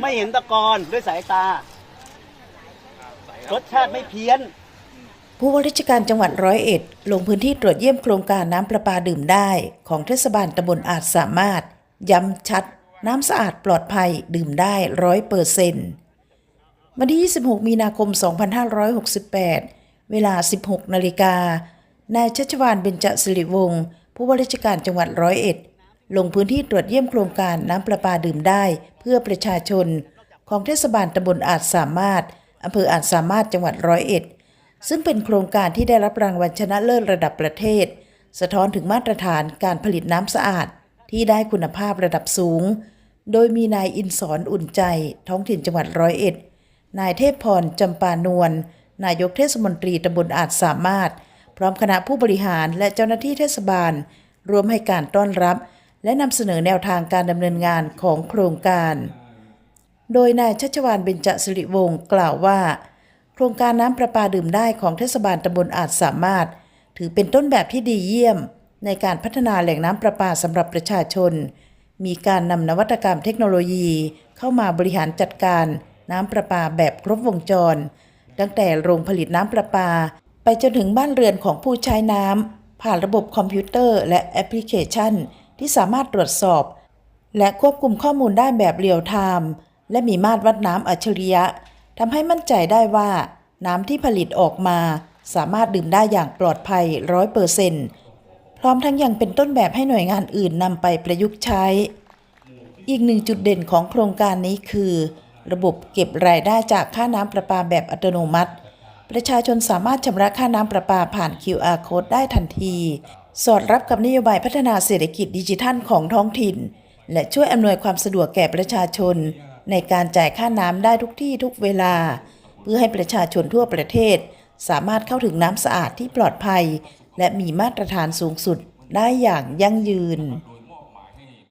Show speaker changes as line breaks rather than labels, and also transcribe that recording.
ไม่เห็นตะกอนด้วยสายตา รสชาติไม่เพี้ยน
ผู้ว่าราชการจังหวัดร้อยเอ็ด ลงพื้นที่ตรวจเยี่ยมโครงการน้ำประปาดื่มได้ ของเทศบาลตำบลอาจสามารถ ย้ำชัด น้ำสะอาดปลอดภัยดื่มได้ร้อยเปอร์เซ็นต์วันที่ 26 มีนาคม 2568 เวลา 16 นาฬิกานายชัชวานเบญจสิริวงศ์ผู้ว่าราชการจังหวัดร้อยเอ็ด ลงพื้นที่ตรวจเยี่ยมโครงการน้ำประปาดื่มได้ เพื่อประชาชน ของเทศบาลตำบลอาจสามารถอำเภออาจสามารถจังหวัดร้อยเอ็ด ซึ่งเป็นโครงการที่ได้รับรางวัลชนะเลิศระดับประเทศ สะท้อนถึงมาตรฐานการผลิตน้ำสะอาด ที่ได้คุณภาพระดับสูง โดยมีนายอินสอนอุ่นใจ ท้องถิ่นจังหวัดร้อยเอ็ด นายเทพพรจำปานวลนายกเทศมนตรีตำบลอาจสามารถ พร้อมคณะผู้บริหารและเจ้าหน้าที่เทศบาลรวมให้การต้อนรับ และนำเสนอแนวทางการดำเนินงานของโครงการ โดยนายชัชวานเบญจสิริวงศ์กล่าวว่า โครงการน้ำประปาดื่มได้ของเทศบาลตำบลอาจสามารถ ถือเป็นต้นแบบที่ดีเยี่ยม ในการพัฒนาแหล่งน้ำประปาสำหรับประชาชน มีการนำนวัตกรรมเทคโนโลยี เข้ามาบริหารจัดการน้ำประปาแบบครบวงจร ตั้งแต่โรงผลิตน้ำประปา ไปจนถึงบ้านเรือนของผู้ใช้น้ำผ่านระบบคอมพิวเตอร์และแอปพลิเคชัน ที่สามารถตรวจสอบ และควบคุมข้อมูลได้แบบเรียลไทม์และมีมาตรวัดน้ำอัจฉริยะทำให้มั่นใจได้ว่า น้ำที่ผลิตออกมา สามารถดื่มได้อย่างปลอดภัยร้อยเปอร์เซนต์พร้อมทั้งยังเป็นต้นแบบให้หน่วยงานอื่นนำไปประยุกต์ใช้ อีกหนึ่งจุดเด่นของโครงการนี้คือ ระบบเก็บรายได้จากค่าน้ำประปาแบบอัตโนมัติ ประชาชนสามารถชำระค่าน้ำประปาผ่าน QR code ได้ทันที สอดรับกับนโยบายพัฒนาเศรษฐกิจดิจิทัลของท้องถิ่น และช่วยอำนวยความสะดวกแก่ประชาชน ในการจ่ายค่าน้ำได้ทุกที่ทุกเวลา เพื่อให้ประชาชนทั่วประเทศ สามารถเข้าถึงน้ำสะอาดที่ปลอดภัย และมีมาตรฐานสูงสุดได้อย่างยั่งยืน